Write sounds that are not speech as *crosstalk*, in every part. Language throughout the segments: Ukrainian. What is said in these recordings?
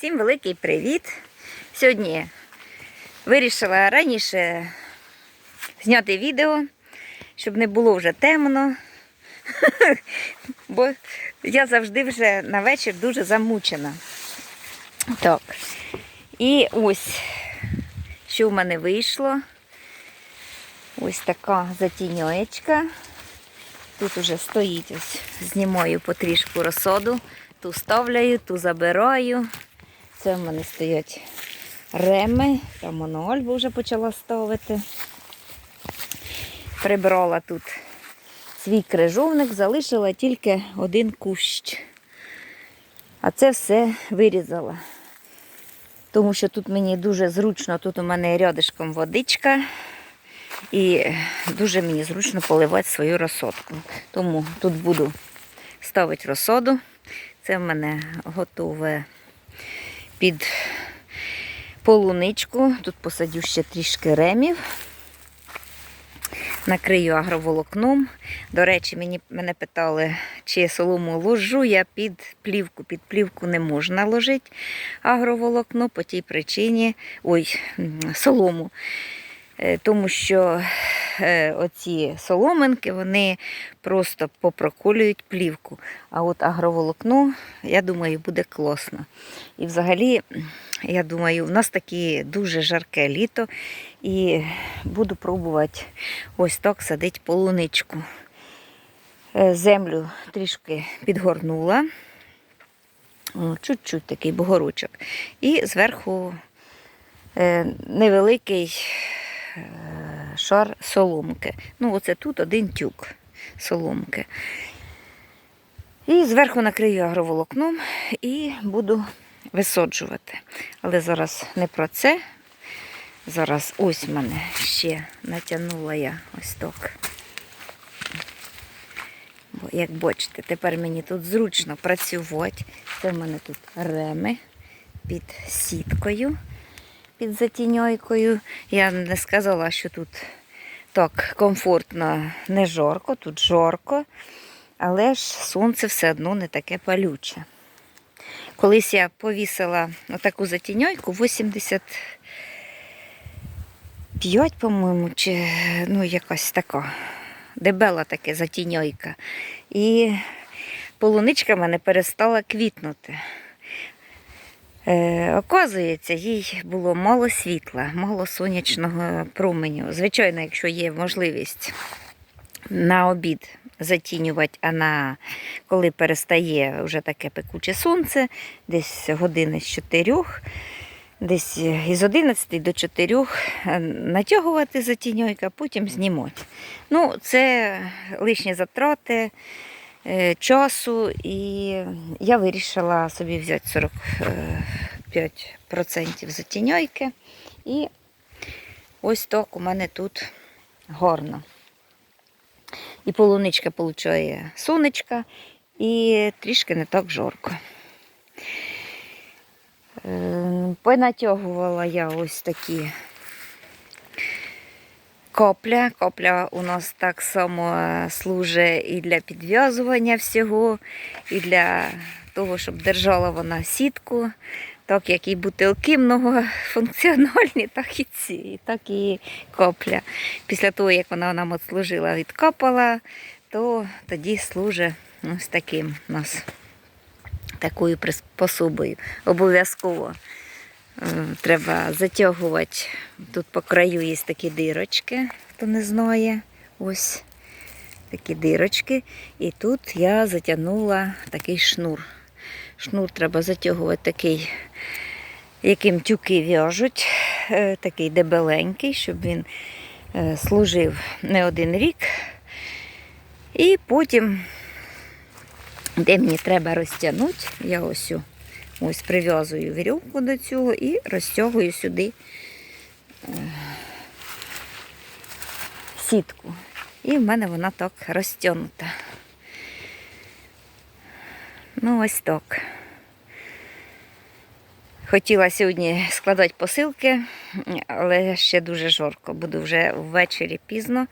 Всім великий привіт! Сьогодні вирішила раніше зняти відео, щоб не було вже темно. *laughs* Бо я завжди вже на вечір дуже замучена. Так. І ось, що в мене вийшло. Ось така затіньоєчка. Тут уже стоїть, ось знімаю потрішку розсоду. Ту ставляю, ту забираю. Це в мене стоять реми. Там воно Ольга вже почала ставити. Прибрала тут свій крижовник, залишила тільки один кущ. А це все вирізала. Тому що тут мені дуже зручно, тут у мене рядишком водичка. І дуже мені зручно поливати свою розсодку. Тому тут буду ставити розсоду. Це в мене готове під полуничку. Тут посадю ще трішки ремів. Накрию агроволокном. До речі, мені, мене питали, чи солому ложу я під плівку. Під плівку не можна ложити агроволокно по тій причині, ой, солому. Е, Тому що оці соломинки вони просто попроколюють плівку. А от агроволокно, я думаю, буде класно. І взагалі, я думаю, в нас таке дуже жарке літо, і буду пробувати ось так садити полуничку. Е, Землю трішки підгорнула. Чуть-чуть такий бугорочок. І зверху е, невеликий е, шар соломки. Ну, оце тут один тюк соломки. І зверху накрию агроволокном і буду висаджувати. Але зараз не про це. Зараз ось мене ще натягнула я ось так. Бо, як бачите, тепер мені тут зручно працювати. Це в мене тут реми під сіткою, під затіньойкою. Я не сказала, що тут так комфортно, не жарко, тут жарко, але ж сонце все одно не таке палюче. Колись я повісила отаку затіньойку 85, по-моєму, чи ну, якась така дебела таке затіньойка. І полуничка мене перестала квітнути. Е, оказується, їй було мало світла, мало сонячного променю. Звичайно, якщо є можливість на обід затінювати, а на коли перестає вже таке пекуче сонце, десь години з 4, десь із 11 до 4 натягувати затіньойка, потім знімати. Ну, це лишні затрати е, часу, і я вирішила собі взяти 45% затіньойки. І ось так у мене тут гарно. І полуничка получає сонечка, і трішки не так жарко. Е, Понатягувала я ось такі копля. Копля у нас так само е, служить і для підв'язування всього, і для того, щоб держала вона сітку. Так як і бутилки многофункціональні, *laughs* так і ці, так і копля. Після того, як вона нам отслужила, відкопала, то тоді служить ось таким у нас такою приспособою. Обов'язково треба затягувати. Тут по краю є такі дирочки, хто не знає. Ось такі дирочки. І тут я затягнула такий шнур. Шнур треба затягувати такий, яким тюки в'яжуть, е, такий дебеленький, щоб він е, служив не один рік. І потім, де мені треба розтягнути, я ось, ось прив'язую вірьовку до цього і розтягую сюди е, сітку. І в мене вона так розтягнута. Ну, ось так. Хотіла сьогодні складати посилки, але ще дуже жарко. Буду вже ввечері пізно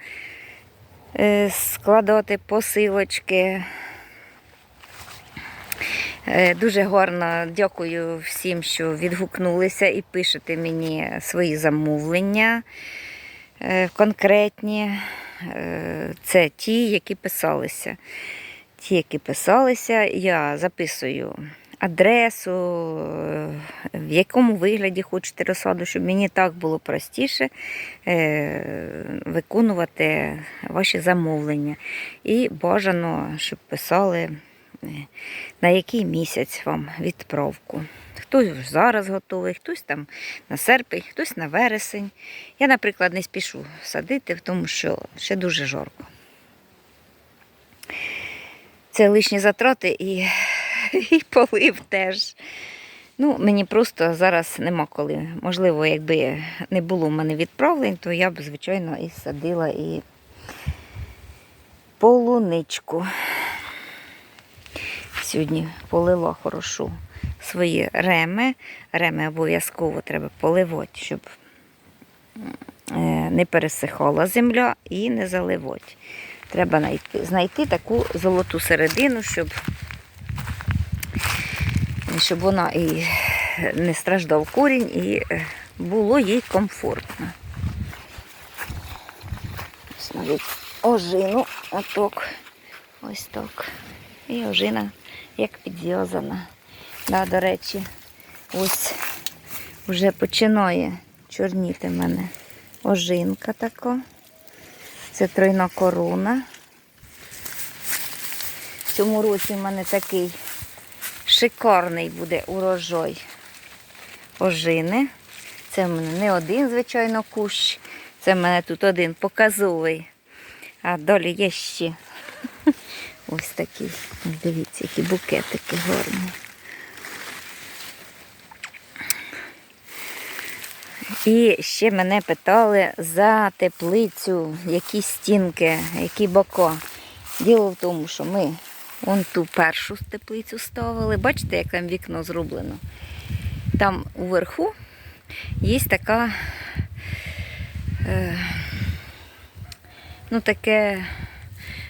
е, складати посилочки. Е, Дуже гарно дякую всім, що відгукнулися і пишете мені свої замовлення е, конкретні. Е, Це ті, які писалися. Ті, які писалися, я записую адресу, в якому вигляді хочете розсаду, щоб мені так було простіше виконувати ваші замовлення. І бажано, щоб писали, на який місяць вам відправку. Хтось зараз готовий, хтось там на серпень, хтось на вересень. Я, наприклад, не спішу садити, тому що ще дуже жарко. Це лишні затрати і, *laughs* і полив теж. Ну, мені просто зараз нема коли. Можливо, якби не було в мене відправлень, то я б, звичайно, і садила і полуничку. Сьогодні полила хорошо свої реми. Реми обов'язково треба поливати, щоб е, не пересихала земля і не заливати. Треба знайти, знайти таку золоту середину, щоб, щоб вона і не страждав корінь, і е, було їй комфортно. Ось навіть ожину, отак, ось так. І ожина як підв'язана. Да, до речі, ось вже починає чорніти мене ожинка така. Це тройна корона. В цьому році в мене такий шикарний буде урожай ожини. Це в мене не один, звичайно, кущ. Це в мене тут один показовий. А далі є ще ось. Ось Дивіться, які букетики гарні. І ще мене питали за теплицю, які стінки, які бока. Діло в тому, що ми вон ту першу теплицю ставили. Бачите, як там вікно зроблено? Там уверху є така, е, ну, таке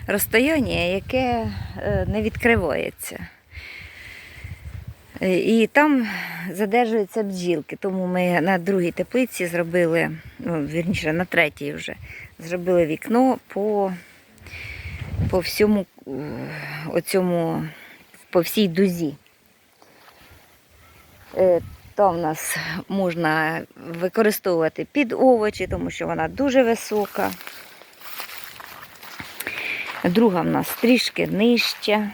розстояння, яке е, не відкривається. Е, І там задержуються бджілки, тому ми на другій теплиці зробили, ну, вірніше, на третій вже, зробили вікно по, по всьому е, оцьому, по всій дузі. Там в нас можна використовувати під овочі, тому що вона дуже висока. Друга в нас трішки нижча.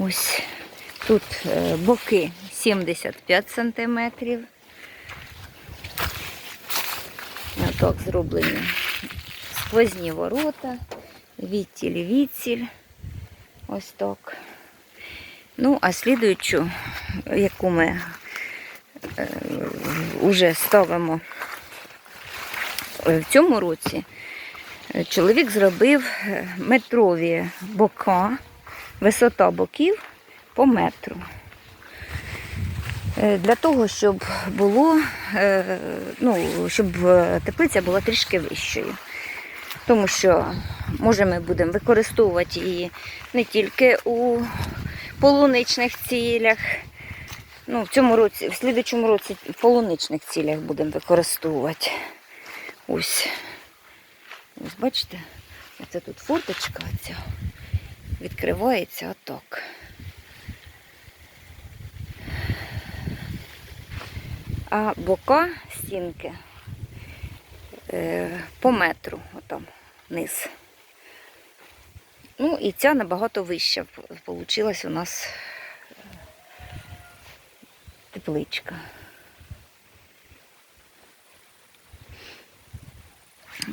Ось тут е, боки 75 сантиметрів. Отак зроблені сквозні ворота, відтіль, відтіль. Ось так. Ну, а слідуючу, яку ми вже ставимо е, в цьому році, чоловік зробив е, метрові бока, висота боків по метру. Е, Для того, щоб було, е, ну, щоб теплиця була трішки вищою. Тому що, може, ми будемо використовувати її не тільки у полуничних цілях. Ну, в цьому році, в слідчому році в полуничних цілях будемо використовувати. Ось. Ось бачите, оце тут форточка оця відкривається отак. А бока стінки е, по метру, отам низ. Ну і ця набагато вища вийшла у нас тепличка.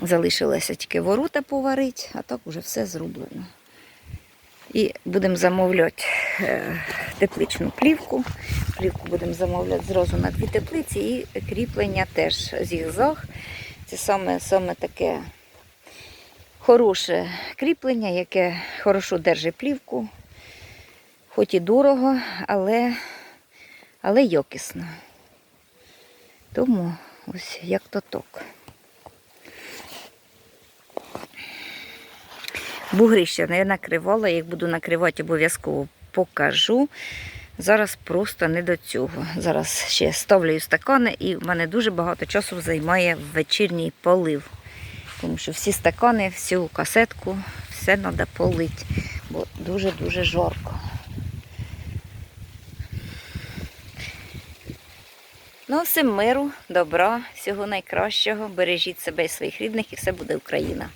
Залишилося тільки ворота поварити, а так вже все зроблено. І будемо замовляти е, тепличну плівку. Плівку будемо замовляти зразу на дві теплиці і кріплення теж зігзаг. Це саме, саме таке хороше кріплення, яке хорошо держить плівку. Хоч і дорого, але, але якісно. Тому ось як то так. Бугри ще не накривала, як буду накривати, обов'язково покажу. Зараз просто не до цього. Зараз ще ставлю стакани, і в мене дуже багато часу займає вечірній полив. Тому що всі стакани, всю касетку, все треба полити, бо дуже-дуже жарко. Ну, всім миру, добра, всього найкращого. Бережіть себе і своїх рідних, і все буде Україна.